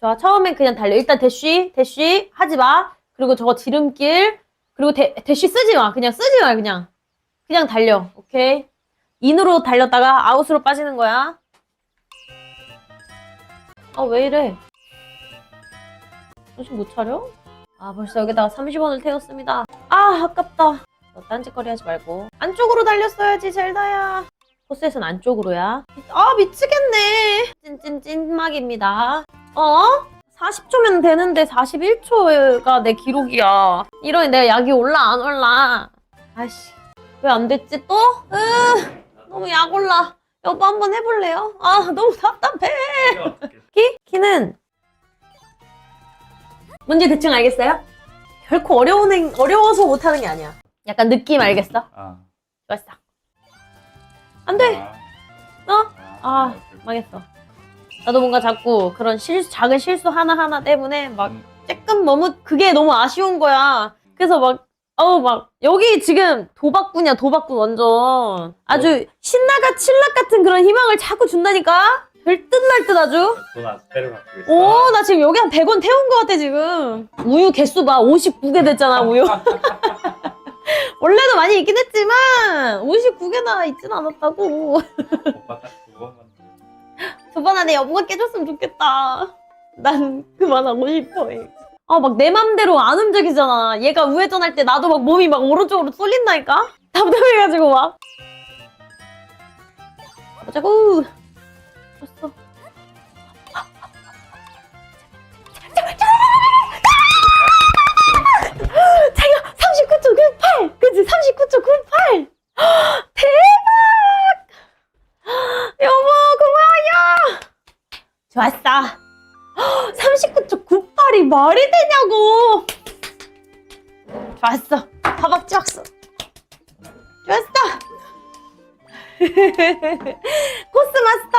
좋아. 처음엔 그냥 달려. 일단 대쉬, 대쉬 하지 마. 그리고 저거 지름길. 그리고 대, 대쉬 쓰지 마. 그냥 쓰지 마, 그냥. 그냥 달려. 오케이. 인으로 달렸다가 아웃으로 빠지는 거야. 아, 왜 이래? 정신 못 차려? 아, 벌써 여기다가 30원을 태웠습니다. 아, 아깝다. 너 딴짓거리 하지 말고. 안쪽으로 달렸어야지, 젤다야. 코스에선 안쪽으로야. 아, 미치겠네. 찐찐찐막입니다. 어? 40초면 되는데 41초가 내 기록이야. 이러니 내가 약이 올라 안 올라? 아씨 왜 안 됐지 또? 으 너무 약 올라. 여보 한번 해볼래요? 아 너무 답답해. 키? 키는 뭔지 대충 알겠어요? 결코 어려운 행, 어려워서 못하는 게 아니야. 약간 느낌 알겠어? 아. 좋았어. 안 돼. 아. 어? 아 망했어. 나도 뭔가 자꾸 그런 실수, 작은 실수 하나하나 때문에 막 음. 조금 너무 그게 너무 아쉬운 거야. 그래서 막 어우 막 여기 지금 도박꾼이야 도박꾼 완전 아주 신나가 칠락 같은 그런 희망을 자꾸 준다니까 별뜻날듯 아주 돈 아스페를 갖고 있어. 오 나 지금 여기 한 100원 태운 거 같아 지금 우유 개수 봐 59개 됐잖아 우유 원래도 많이 있긴 했지만 59개나 있진 않았다고 오빠 딱 그거만. 두번 안에 여보가 깨줬으면 좋겠다. 난 그만하고 싶어. 아, 막 내 맘대로 안 움직이잖아. 얘가 우회전할 때 나도 막 몸이 막 오른쪽으로 쏠린다니까? 답답해가지고 막. 보자고. 좋았어. 39.98이 말이 되냐고! 좋았어. 허벅지 박수. 좋았어. 코스 마스터!